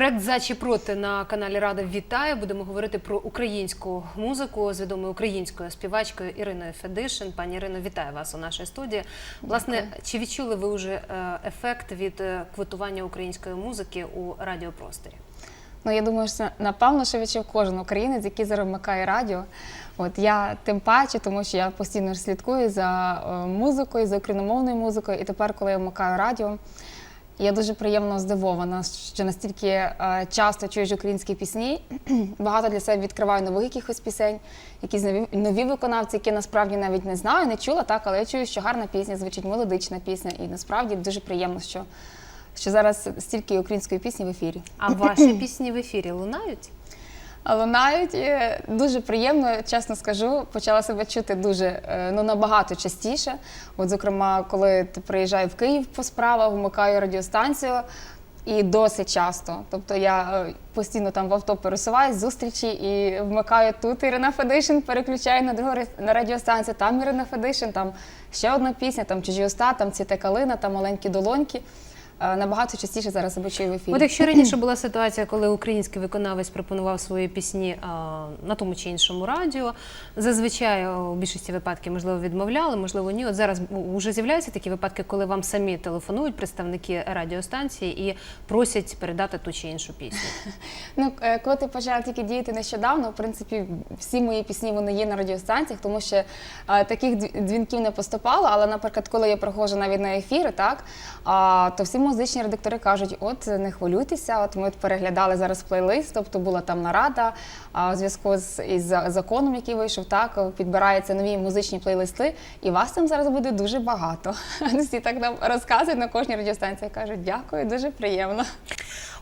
Проект «За чи проти на каналі Рада вітає. Будемо говорити про українську музику з відомою українською співачкою Іриною Федишин. Пані Ірино, вітаю вас у нашій студії. Власне, чи відчули ви вже е, ефект від е, квотування української музики у радіопросторі? Ну, я думаю, що напевно, що відчув кожен українець, який зараз вмикає радіо. От я тим паче, тому що я постійно слідкую за е, музикою, за україномовною музикою. І тепер, коли я вмикаю радіо, я дуже приємно здивована, що настільки е, часто чуєш українські пісні. Багато для себе відкриваю нових якихось пісень, якісь нові, нові виконавці, які насправді навіть не знаю, не чула, так, але я чую, що гарна пісня, звучить мелодична пісня. І насправді дуже приємно, що, що зараз стільки української пісні в ефірі. А ваші пісні в ефірі лунають? Лунають і дуже приємно, чесно скажу, почала себе чути дуже е, ну набагато частіше. От, зокрема, коли ти приїжджаю в Київ по справах, вмикаю радіостанцію. І досить часто. Тобто я е, постійно там в авто пересуваюсь, зустрічі і вмикаю тут Ірина Федишин, переключаю на другу на радіостанцію, там Ірина Федишин, там ще одна пісня, там чужі уста, там цвіте калина, там маленькі долоньки. Е, Набагато частіше зараз себе в ефірі. От якщо раніше була ситуація, коли український виконавець пропонував свої пісні а, на тому чи іншому радіо, зазвичай у більшості випадків можливо відмовляли, можливо, ні. От зараз вже з'являються такі випадки, коли вам самі телефонують представники радіостанції і просять передати ту чи іншу пісню. Ну, е, коли ти почала тільки діяти нещодавно, в принципі, всі мої пісні вони є на радіостанціях, тому що е, таких дзвінків не поступало. Але, наприклад, коли я приходжу навіть на ефіри, так а, то всі музичні редактори кажуть: от не хвилюйтеся, от ми от переглядали зараз плейлист, тобто була там нарада а, у зв'язку з із законом, який вийшов, так підбираються нові музичні плейлисти, і вас там зараз буде дуже багато. Всі так нам розказують на кожній радіостанції. кажуть, дякую, дуже приємно.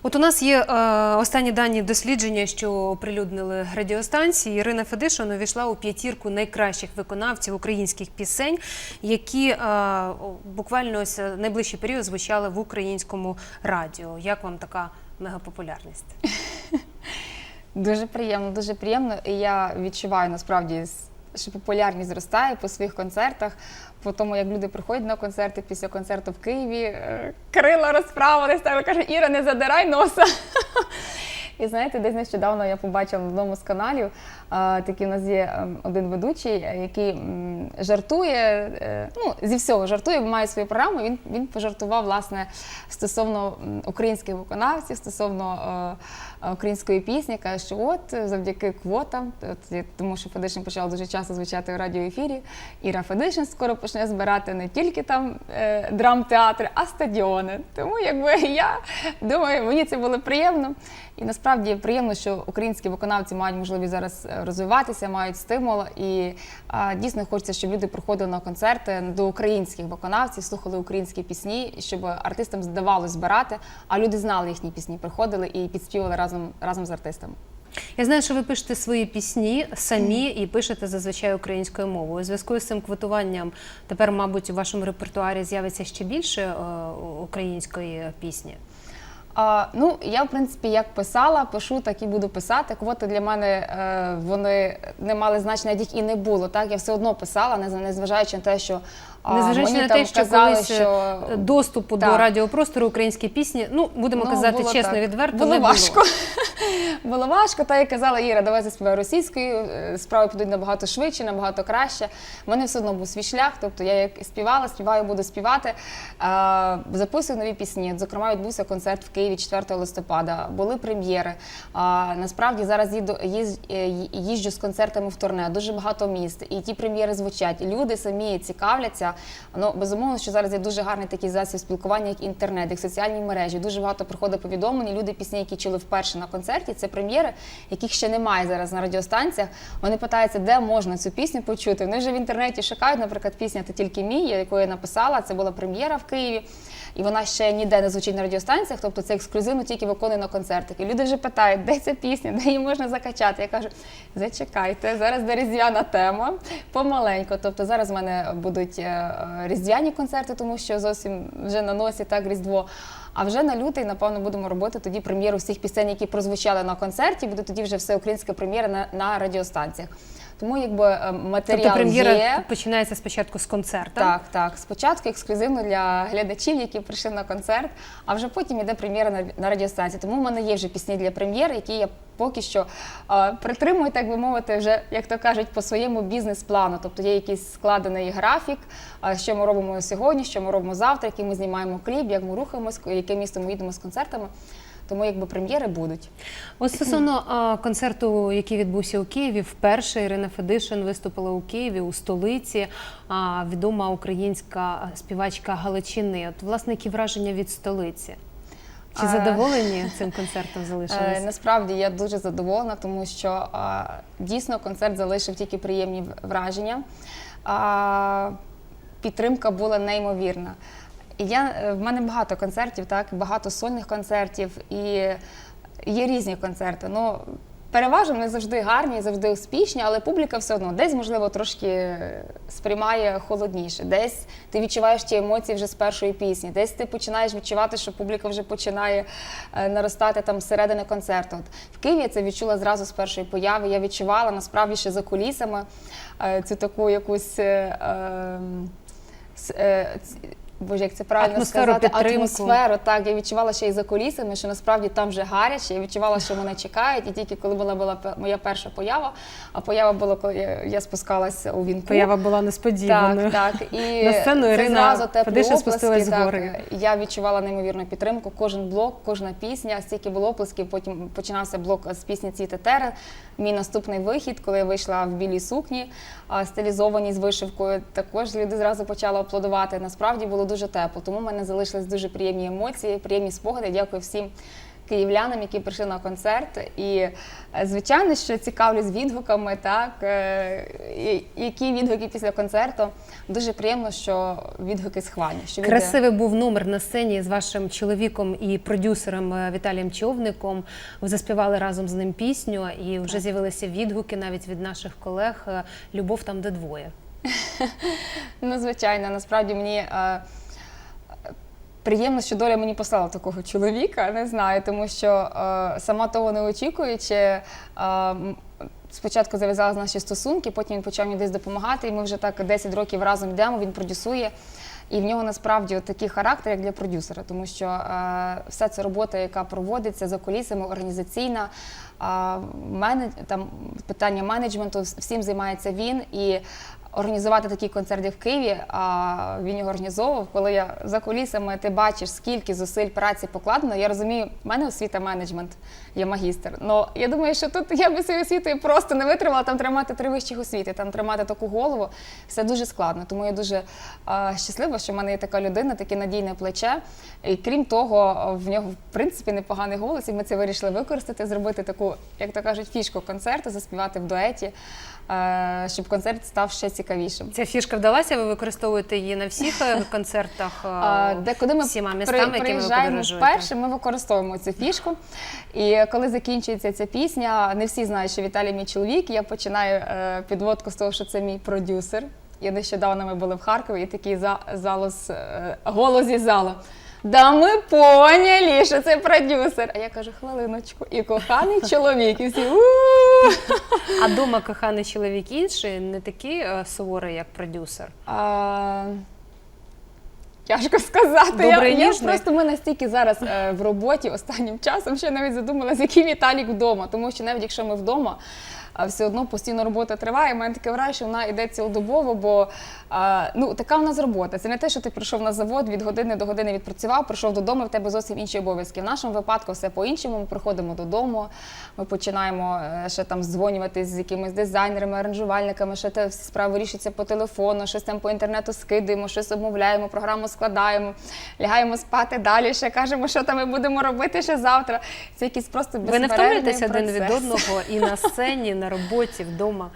От у нас є е, останні дані дослідження, що оприлюднили радіостанції. Ірина Федишин увійшла у п'ятірку найкращих виконавців українських пісень, які е, буквально ось найближчий період звучали в українському радіо. Як вам така мегапопулярність? Дуже приємно, дуже приємно. І я відчуваю насправді, що популярність зростає по своїх концертах, по тому, як люди приходять на концерти після концерту в Києві. е, Крила розправились, так каже, Іра, не задирай носа. І знаєте, десь нещодавно я побачила в одному з каналів, такий у нас є ем, один ведучий, який жартує, е, ну, зі всього жартує, бо має свою програму. Він, він пожартував, власне, стосовно українських виконавців, стосовно е, е, української пісні, каже, що от завдяки квотам, от, тому що Федишин почав дуже часто звучати у радіоефірі, Іра Федишин скоро почне збирати не тільки там драмтеатри, а стадіони. Тому якби я думаю, мені це було приємно. І насправді приємно, що українські виконавці мають можливість зараз розвиватися, мають стимул. І а, дійсно хочеться, щоб люди приходили на концерти до українських виконавців, слухали українські пісні, щоб артистам здавалось збирати, а люди знали їхні пісні, приходили і підспівали разом разом з артистами. Я знаю, що ви пишете свої пісні самі і пишете зазвичай українською мовою. У зв'язку з цим квотуванням тепер, мабуть, у вашому репертуарі з'явиться ще більше е, української пісні. А, ну, я, в принципі, як писала, пишу, так і буду писати. Квоти для мене е, вони не мали значення, як і не було. Так, я все одно писала, не- незважаючи на те, що Незважаючи на те, що казали, колись що е, доступу до радіопростору українські пісні, ну будемо Ну, казати було чесно, так. відверто, було не важко. Було важко, та я казала, Іра, давай заспівай російською, е, справи підуть набагато швидше, набагато краще. У мене все одно був свій шлях, тобто я як співала, співаю, буду співати. Записую нові пісні. Зокрема, відбувся концерт в Києві 4 листопада, були прем'єри. А, Насправді зараз їду, е, їжджу з концертами в турне, дуже багато міст, і ті прем'єри звучать. Люди самі цікавляться. Ну, безумовно, що зараз є дуже гарний такий засіб спілкування, як інтернет, як соціальні мережі. Дуже багато приходить повідомлень. Люди пісні, які чули вперше на концерті, це прем'єри, яких ще немає зараз на радіостанціях. Вони питаються, де можна цю пісню почути. Вони вже в інтернеті шукають, наприклад, пісня Ти тільки мій, яку я написала. Це була прем'єра в Києві. І вона ще ніде не звучить на радіостанціях, тобто це ексклюзивно тільки виконує на концертах. І люди вже питають, де ця пісня, де її можна закачати. Я кажу, зачекайте, зараз де різдвяна тема, помаленьку. Тобто зараз в мене будуть е, е, різдвяні концерти, тому що зовсім вже на носі так різдво. А вже на лютий, напевно, будемо робити тоді прем'єру всіх пісень, які прозвучали на концерті. Буде тоді вже все українська прем'єра на, на радіостанціях. Тому якби е, матеріал Тобто прем'єра є. починається спочатку з концерту. Так, так. Спочатку ексклюзивно для глядачів, які прийшли на концерт, а вже потім іде прем'єра на, радіостанції. Тому в мене є вже пісні для прем'єр, які я поки що е, притримую, так би мовити, вже, як то кажуть, по своєму бізнес-плану. Тобто є якийсь складений графік, е, що ми робимо сьогодні, що ми робимо завтра, який ми знімаємо кліп, як ми рухаємось, яке місто ми їдемо з концертами. Тому якби прем'єри будуть. От стосовно а, концерту, який відбувся у Києві, вперше Ірина Федишин виступила у Києві у столиці. А, відома українська співачка Галичини. От власне які враження від столиці? Чи задоволені цим концертом Е, залишилися? Насправді я дуже задоволена, тому що дійсно концерт залишив тільки приємні враження. А, Підтримка була неймовірна. Я, е, в мене багато концертів, так, багато сольних концертів, і є різні концерти. Ну, переважно вони завжди гарні, завжди успішні, але публіка все одно десь, можливо, трошки сприймає холодніше. Десь ти відчуваєш ті емоції вже з першої пісні, десь ти починаєш відчувати, що публіка вже починає е, наростати там зсередини концерту. От в Києві я це відчула зразу з першої появи. Я відчувала насправді ще за кулісами е, цю таку якусь. е, ем, е, Боже, як це правильно Атмосферу, сказати, підтримку. атмосферу. Так, я відчувала ще і за кулісами, що насправді там вже гаряче. Я відчувала, що мене чекають. І тільки коли була, була моя перша поява, а поява була, коли я, спускалася у вінку. Поява була несподіваною. Так, так. І На сцену це Ірина оплески, спустилась так. гори. Я відчувала неймовірну підтримку. Кожен блок, кожна пісня, стільки було оплесків. Потім починався блок з пісні Цвіте терен. Мій наступний вихід, коли я вийшла в білій сукні, а, стилізованій з вишивкою. Також люди зразу почали аплодувати. Насправді було дуже тепло. Тому в мене залишились дуже приємні емоції, приємні спогади. Дякую всім. Київлянам, які прийшли на концерт, і е, звичайно, що цікавлюсь відгуками, так е, які відгуки після концерту. Дуже приємно, що відгуки схвальні. Що люди- Красивий був номер на сцені з вашим чоловіком і продюсером е, Віталієм Човником. Ви заспівали разом з ним пісню, і вже з'явилися відгуки навіть від наших колег. Любов там, де двоє. Ну, звичайно, насправді мені приємно, що доля мені послала такого чоловіка, не знаю, тому що е, сама того не очікуючи. Е, Спочатку зав'язали наші стосунки, потім він почав мені десь допомагати, і ми вже так 10 років разом йдемо, він продюсує. І в нього насправді от такий характер, як для продюсера, тому що е, вся ця робота, яка проводиться за кулісами, організаційна, е, мене, там, питання менеджменту, всім займається він. І організувати такий концерт в Києві, а він його організовував. Коли я за кулісами ти бачиш, скільки зусиль праці покладено, я розумію, в мене освіта менеджмент, я магістр. Ну я думаю, що тут я би цією освітою просто не витримала там тримати три вищих освіти, там тримати таку голову. Все дуже складно. Тому я дуже а, щаслива, що в мене є така людина, таке надійне плече. І крім того, в нього в принципі непоганий голос, і ми це вирішили використати, зробити таку, як то кажуть, фішку концерту, заспівати в дуеті, щоб концерт став ще цікавішим. Ця фішка вдалася, ви використовуєте її на всіх е, концертах е, Де ми всіма при- містами, ви приїжджаємо вперше, ми використовуємо цю фішку. І коли закінчується ця пісня, не всі знають, що Віталій мій чоловік. Я починаю е, підводку з того, що це мій продюсер. І нещодавно ми були в Харкові, і такий за, залос, е, голос зі залу. Да ми поняли, що це продюсер. А я кажу, хвилиночку, і коханий чоловік. І всі «У-у-у». А дома коханий чоловік інший, не такий е, суворий, як продюсер. А, Тяжко сказати. Добре, я, я ніжний? просто ми настільки зараз е, в роботі останнім часом, що я навіть задумалася, який Віталік вдома. Тому що навіть якщо ми вдома, а все одно постійно робота триває. У мене таке враження, що вона йде цілодобово, бо а, ну така в нас робота. Це не те, що ти прийшов на завод від години до години відпрацював, прийшов додому, в тебе зовсім інші обов'язки. В нашому випадку все по-іншому. Ми приходимо додому, ми починаємо е, ще там дзвонювати з якимись дизайнерами, аранжувальниками, ще те всі справи вирішуються по телефону, щось там по інтернету скидаємо, щось обмовляємо, програму складаємо, лягаємо спати далі. Ще кажемо, що там ми будемо робити ще завтра. Це якісь просто Ви не безперервний втомлюєтесь один від одного і на сцені, на роботі, вдома.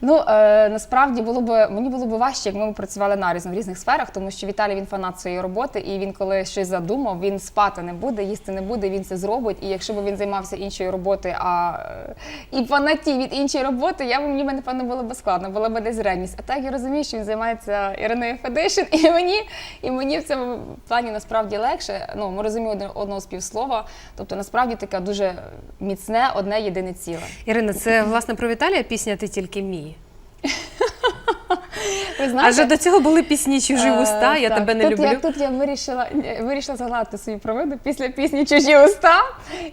Ну е, насправді було б мені було б важче, якби ми працювали нарізно в різних сферах, тому що Віталій він фанат своєї роботи, і він, коли щось задумав, він спати не буде, їсти не буде, він це зробить. І якщо б він займався іншою роботою, а е, і фанатів від іншої роботи, я б мені напевно було б складно, була б десь ревність. А так я розумію, що він займається Іриною Федишин, і мені, і мені в цьому плані насправді легше. Ну ми розуміємо одне одного співслова. Тобто насправді таке дуже міцне, одне єдине ціле. Ірина, це власне про Віталія пісня Ти тільки мій. Ви знаєте, Адже до цього були пісні чужі Е, уста, я так, тебе не тут люблю. Я, тут я вирішила, вирішила згладити свою провину після пісні Чужі уста.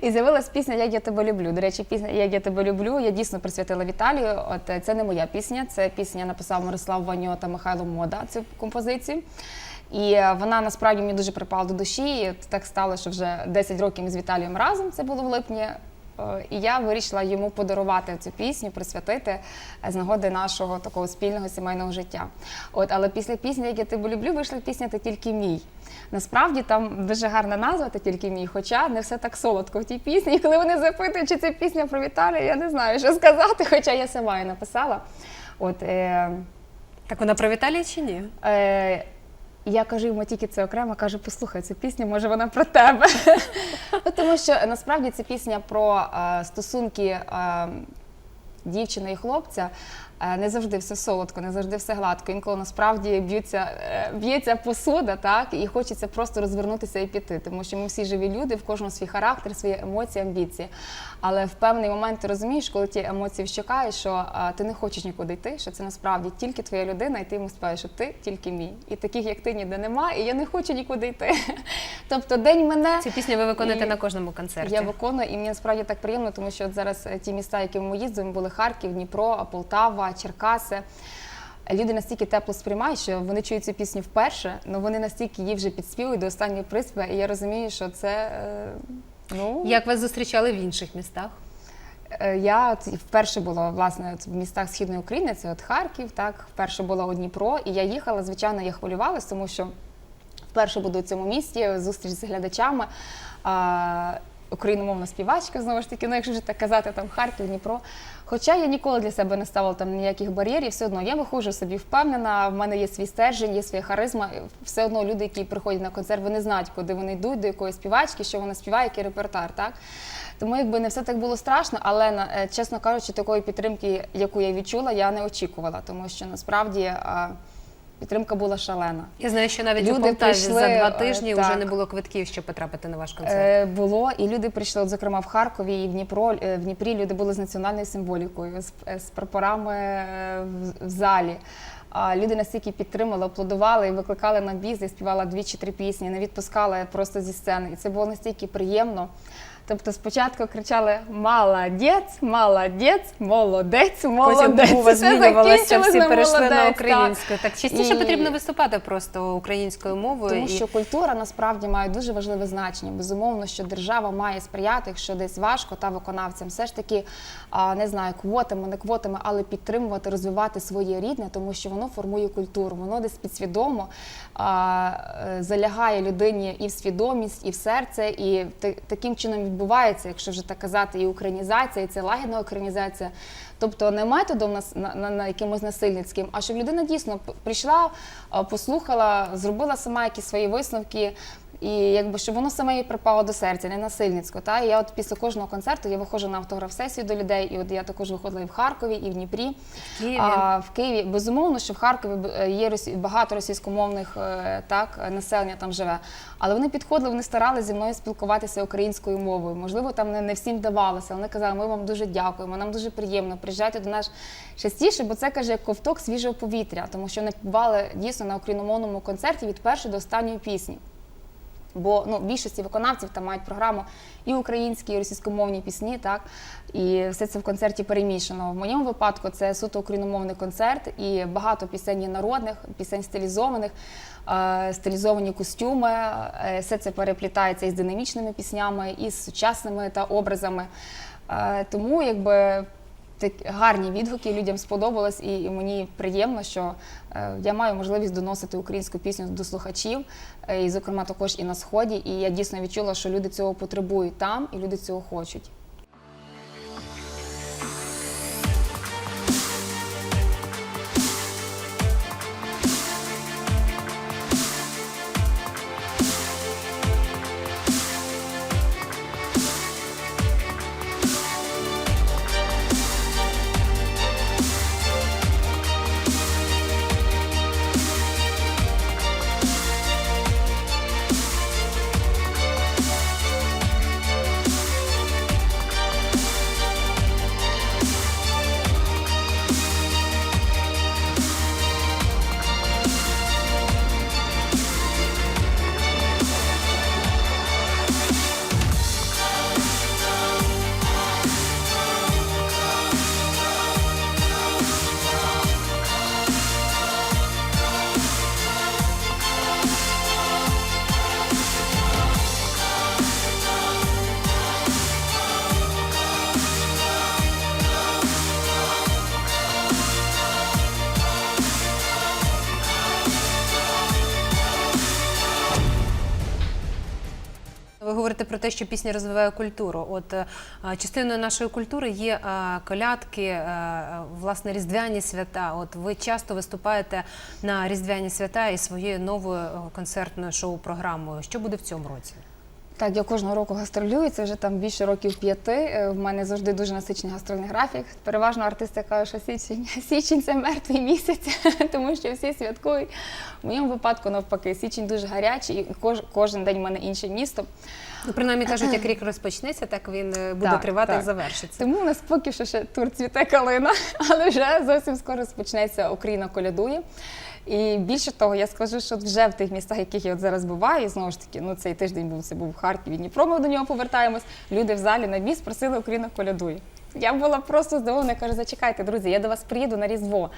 І з'явилась пісня Як я тебе люблю. До речі, пісня Як я тебе люблю я дійсно присвятила Віталію. От е, це не моя пісня, це пісня написав Мирослав Ваньо та Михайло Мода цю композицію. І е, вона насправді мені дуже припала до душі. І так стало, що вже 10 років ми з Віталієм разом. Це було в липні. Е, І я вирішила йому подарувати цю пісню, присвятити е, з нагоди нашого такого спільного сімейного життя. От, але після пісні, як я тебе люблю, вийшла пісня Ти тільки мій. Насправді там дуже гарна назва «Ти тільки мій, хоча не все так солодко в тій пісні. І коли вони запитують, чи це пісня про Віталія, я не знаю, що сказати, хоча я сама її написала. От, е, Так вона про Віталія чи ні? Е, я кажу йому тільки це окремо, кажу, послухай цю пісню, може вона про тебе. Ну, Тому що насправді це пісня про е, стосунки е, дівчини і хлопця. Е, Не завжди все солодко, не завжди все гладко. Інколи насправді б'ються, е, б'ється посуда, так, і хочеться просто розвернутися і піти. Тому що ми всі живі люди, в кожному свій характер, свої емоції, амбіції. Але в певний момент ти розумієш, коли ті емоції вщикають, що е, ти не хочеш нікуди йти, що це насправді тільки твоя людина, і ти йому співаєш, що ти тільки мій. І таких, як ти, ніде немає, і я не хочу нікуди йти. Тобто день мене. Цю пісню ви виконуєте І на кожному концерті. Я виконую, і мені насправді так приємно, тому що от зараз ті міста, які ми їздимо, були Харків, Дніпро, Полтава, Черкаси. Люди настільки тепло сприймають, що вони чують цю пісню вперше, але вони настільки її вже підспівують до останньої приспіви, і я розумію, що це е, ну Як вас зустрічали в інших містах? Е, Я от вперше була власне от в містах східної України, це от Харків, так вперше була у Дніпро, і я їхала. Звичайно, я хвилювалася, тому що вперше буду у цьому місті, зустріч з глядачами. А, Україномовна співачка, знову ж таки, ну якщо вже так казати, там Харків, Дніпро. Хоча я ніколи для себе не ставила там ніяких бар'єрів, все одно я виходжу собі впевнена, в мене є свій стержень, є своя харизма. Все одно люди, які приходять на концерт, вони знають, куди вони йдуть, до якої співачки, що вона співає, який репертуар, так? Тому якби не все так було страшно, але е, чесно кажучи, такої підтримки, яку я відчула, я не очікувала, тому що насправді підтримка була шалена. Я знаю, що навіть у Люди Полтаві прийшли, за два е, тижні вже не було квитків, щоб потрапити на ваш концерт. Е, було, і люди прийшли, от, зокрема, в Харкові і в Дніпро. е, В Дніпрі люди були з національною символікою, з, е, з прапорами е, в, в залі. А люди настільки підтримали, аплодували і викликали на біз, я співала дві чи три пісні, не відпускали просто зі сцени. І це було настільки приємно. Тобто спочатку кричали Молодець, молодець, молодець, молодець. Потім мова змінювалася, всі на перейшли на «молодець», так. українську. Так частіше І- потрібно виступати просто українською мовою. Тому і- що культура насправді має дуже важливе значення. Безумовно, що держава має сприяти, якщо десь важко та виконавцям, все ж таки не знаю, квотами, не квотами, але підтримувати, розвивати своє рідне, тому що воно формує культуру. Воно десь підсвідомо е, залягає людині і в свідомість, і в серце, і та- таким чином відбувається, якщо вже так казати, і українізація, і це лагідна українізація. Тобто не методом нас на, на, на якимось насильницьким, а щоб людина дійсно прийшла, послухала, зробила сама якісь свої висновки. І якби щоб воно саме їй припало до серця, не насильницько. Та і я от після кожного концерту я виходжу на автограф-сесію до людей, і от я також виходила і в Харкові, і в Дніпрі. В Києві. А, в Києві безумовно, що в Харкові е, є багато російськомовних е, так населення там живе. Але вони підходили, вони старалися зі мною спілкуватися українською мовою. Можливо, там не, не всім давалося. Вони казали, ми вам дуже дякуємо, нам дуже приємно. Приїжджайте до нас частіше, бо це каже як ковток свіжого повітря, тому що вони бували дійсно на україномовному концерті від першої до останньої пісні. Бо ну, більшості виконавців там мають програму і українські, і російськомовні пісні, так і все це в концерті перемішано. В моєму випадку це суто україномовний концерт, і багато пісень є народних, пісень стилізованих, е, стилізовані костюми. Е, все це переплітається із динамічними піснями, із сучасними та образами. Е, тому якби. Так гарні відгуки людям сподобалось, і, і мені приємно, що е, я маю можливість доносити українську пісню до слухачів, е, і, зокрема, також і на сході. І я дійсно відчула, що люди цього потребують там, і люди цього хочуть. Про те, що пісня розвиває культуру. От е, частиною нашої культури є е, колядки, е, власне, різдвяні свята. От ви часто виступаєте на різдвяні свята і своєю новою концертною шоу-програмою. Що буде в цьому році? Так, я кожного року гастролюю, це вже там більше років п'яти. Е, В мене завжди дуже насичений гастрольний графік. Переважно артисти кажуть, що січень, січень це мертвий місяць, тому що всі святкують. В моєму випадку навпаки, січень дуже гарячий, і кож, кожен день в мене інше місто. Ну, принаймні кажуть, як рік розпочнеться, так він е, буде Так, тривати і завершиться. Тому у нас поки що ще тур цвіте калина, але вже зовсім скоро розпочнеться Україна колядує. І більше того, я скажу, що вже в тих містах, яких я от зараз буваю, знову ж таки, ну цей тиждень був це був Харків і Дніпро, ми до нього повертаємось. Люди в залі на біс просили Україну колядує. Я була просто здивована, кажу, зачекайте, друзі, я до вас приїду на Різдво.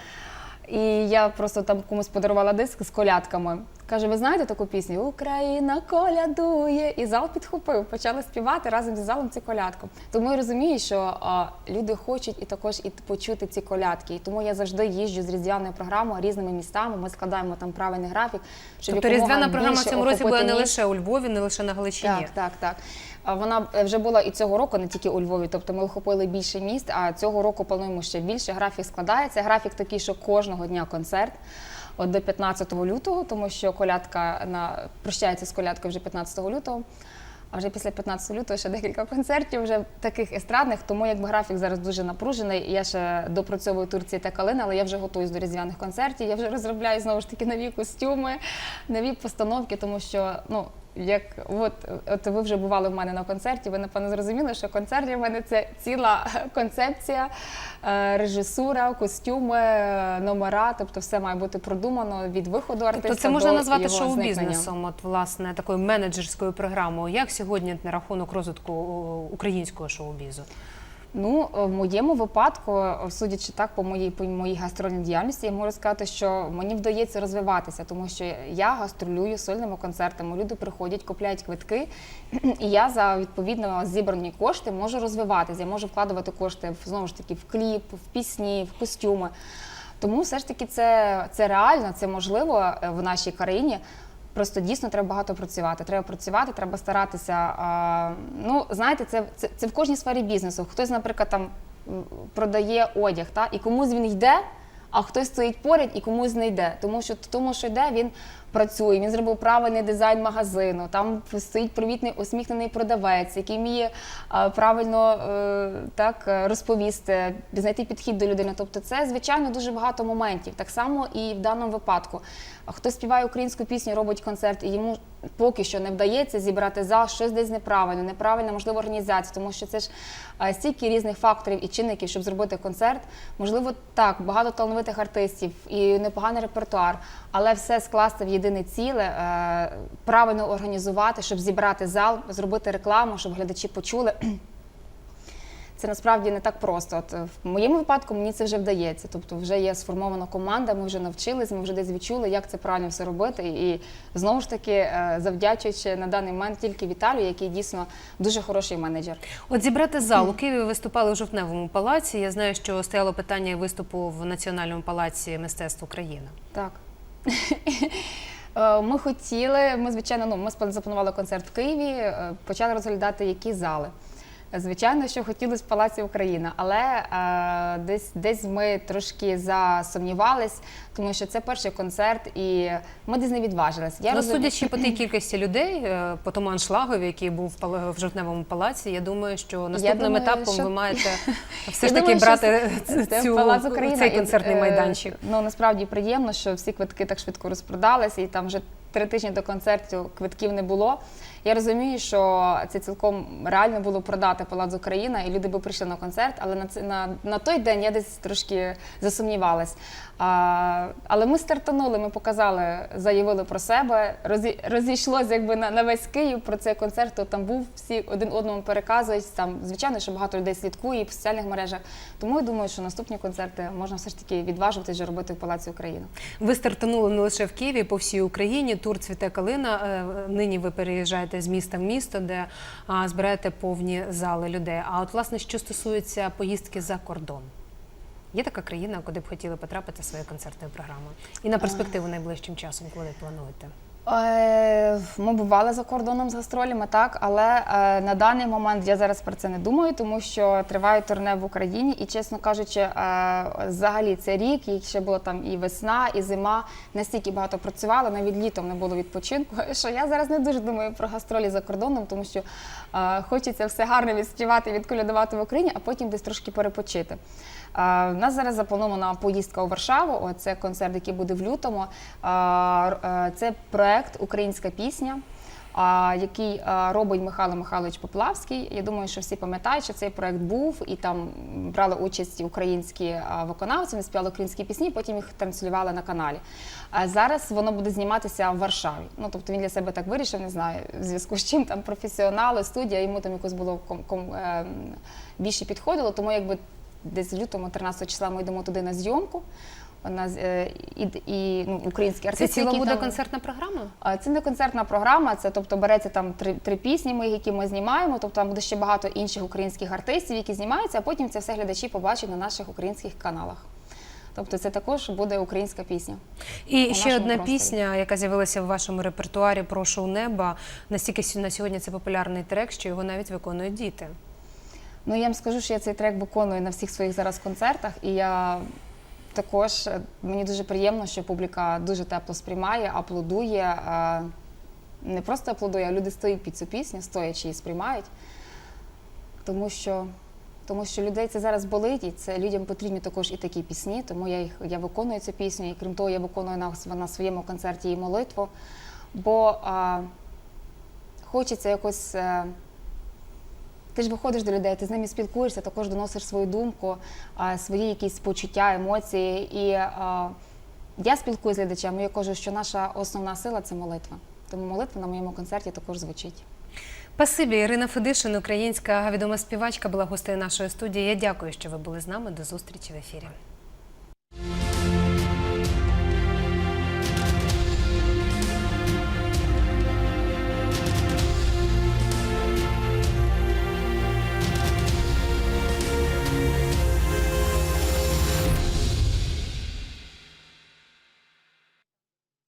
І я просто там комусь подарувала диск з колядками. Каже, ви знаєте таку пісню? Україна колядує. І зал підхопив, почали співати разом зі залом ці колядку. Тому я розумію, що а, люди хочуть і також і почути ці колядки. І тому я завжди їжджу з різдвяною програмою різними містами. Ми складаємо там правильний графік. Щоб Тобто різдвяна програма в цьому році буде не лише у Львові, не лише на Галичині. Так, так, так. Вона е, вже була і цього року, не тільки у Львові. Тобто ми охопили більше міст, а цього року плануємо ще більше. Графік складається. Графік такий, що кожного дня концерт. От до 15 лютого, тому що колядка на прощається з колядкою вже 15 лютого. А вже після 15 лютого ще декілька концертів, вже таких естрадних, тому якби графік зараз дуже напружений. Я ще допрацьовую Турції та Калина, але я вже готуюсь до різдвяних концертів. Я вже розробляю знову ж таки нові костюми, нові постановки, тому що ну. Як от, от ви вже бували в мене на концерті, ви напевно зрозуміли, що концерт для мене це ціла концепція, е, режисура, костюми, е, номера, тобто все має бути продумано від виходу артиста. Тобто це можна до назвати шоу-бізнесом, от власне такою менеджерською програмою. Як сьогодні на рахунок розвитку українського шоу-бізу? Ну, в моєму випадку, судячи так по моїй по моїй гастрольній діяльності, я можу сказати, що мені вдається розвиватися, тому що я гастролюю сольними концертами. Люди приходять, купляють квитки, і я за відповідно зібрані кошти можу розвиватися. Я можу вкладувати кошти в знову ж таки в кліп, в пісні, в костюми. Тому все ж таки це, це реально, це можливо е, в нашій країні. Просто дійсно треба багато працювати. Треба працювати, треба старатися. Ну, знаєте, це, це, це в кожній сфері бізнесу. Хтось, наприклад, там продає одяг, та, і комусь він йде, а хтось стоїть поряд і комусь не йде. Тому що тому, що йде, він працює, він зробив правильний дизайн магазину. Там стоїть привітний усміхнений продавець, який вміє правильно е, так е, розповісти, знайти підхід до людини. Тобто, це звичайно дуже багато моментів. Так само і в даному випадку. Хто співає українську пісню, робить концерт, і йому поки що не вдається зібрати зал, щось десь неправильно, неправильна, можливо, організація, тому що це ж е, стільки різних факторів і чинників, щоб зробити концерт. Можливо, так, багато талановитих артистів і непоганий репертуар, але все скласти в єдине ціле, е, правильно організувати, щоб зібрати зал, зробити рекламу, щоб глядачі почули. Це насправді не так просто. От е, в моєму випадку мені це вже вдається. Тобто, вже є сформована команда, ми вже навчились, ми вже десь відчули, як це правильно все робити. І знову ж таки, е, завдячуючи на даний момент тільки Віталію, який дійсно дуже хороший менеджер. От зібрати зал у Києві виступали у жовтневому палаці. Я знаю, що стояло питання виступу в Національному палаці мистецтв України. Так. Е, Ми хотіли, ми звичайно, ну ми запланували концерт в Києві, е, почали розглядати, які зали. Звичайно, що хотілося в Палаці Україна, але е, десь десь ми трошки засумнівались, тому що це перший концерт, і ми десь не відважились. Я ну, розум- судячи по тій кількості людей, е, по тому аншлагові, який був в жовтневому палаці, я думаю, що наступним думаю, етапом що- ви маєте все ж таки думаю, брати цю, Палац Україна, цей концертний е, майданчик. Ну насправді приємно, що всі квитки так швидко розпродалися, і там вже три тижні до концерту квитків не було. Я розумію, що це цілком реально було продати Палац Україна, і люди би прийшли на концерт, але на це на, на той день я десь трошки засумнівалась. А, але ми стартанули, ми показали, заявили про себе. Розі, розійшлося якби на, на весь Київ про цей концерт. Хто там був, всі один одному переказують. Там звичайно, що багато людей слідкує і в соціальних мережах. Тому я думаю, що наступні концерти можна все ж таки відважуватись вже робити в Палаці Україна. Ви стартанули не лише в Києві, по всій Україні. Тур цвіте калина. Е, Нині ви переїжджаєте з міста в місто, де збираєте повні зали людей. А от власне, що стосується поїздки за кордон. Є така країна, куди б хотіли потрапити своєю концертною програмою? І на перспективу найближчим часом, коли плануєте? Е, Ми бували за кордоном з гастролями, так, але е, на даний момент я зараз про це не думаю, тому що триває турне в Україні, і чесно кажучи, е, взагалі це рік, і ще було там і весна, і зима. Настільки багато працювала, навіть літом не було відпочинку. Що я зараз не дуже думаю про гастролі за кордоном, тому що хочеться все гарно відспівати, відколядувати в Україні, а потім десь трошки перепочити. У нас зараз запланована поїздка у Варшаву. О, Це концерт, який буде в лютому. Це проект Українська пісня. Який робить Михайло Михайлович Поплавський. Я думаю, що всі пам'ятають, що цей проект був і там брали участь українські виконавці, вони співали українські пісні, потім їх транслювали на каналі. Зараз воно буде зніматися в Варшаві. Ну тобто він для себе так вирішив, не знаю, в зв'язку з чим там професіонали, студія, йому там якось було ком, ком, е, більше підходило. Тому якби десь лютому, 13 числа, ми йдемо туди на зйомку. Вона е, і, і ну, українські Це ціла які буде там- концертна програма? а, Це не концертна програма, це тобто береться там три, три пісні, ми, які ми знімаємо. Тобто там буде ще багато інших українських артистів, які знімаються, а потім це все глядачі побачать на наших українських каналах. Тобто це також буде українська пісня. І ще одна просторі. пісня, яка з'явилася в вашому репертуарі про шоу неба. Настільки на сьогодні це популярний трек, що його навіть виконують діти. Ну я вам скажу, що я цей трек виконую на всіх своїх зараз концертах, і я також е, мені дуже приємно, що публіка дуже тепло сприймає, аплодує. е, Не просто аплодує, а люди стоять під цю пісню, стоячи і сприймають. Тому що, тому що людей це зараз болить, і це людям потрібні також і такі пісні. Тому я їх я виконую цю пісню, і крім того, я виконую на, на своєму концерті і молитву. Бо а, хочеться якось. Ти ж виходиш до людей, ти з ними спілкуєшся, також доносиш свою думку, свої якісь почуття, емоції. І я спілкуюся з глядачами, я кажу, що наша основна сила це молитва. Тому молитва на моєму концерті також звучить. Пасибі, Ірина Федишин, українська відома співачка, була гостею нашої студії. Я дякую, що ви були з нами. До зустрічі в ефірі.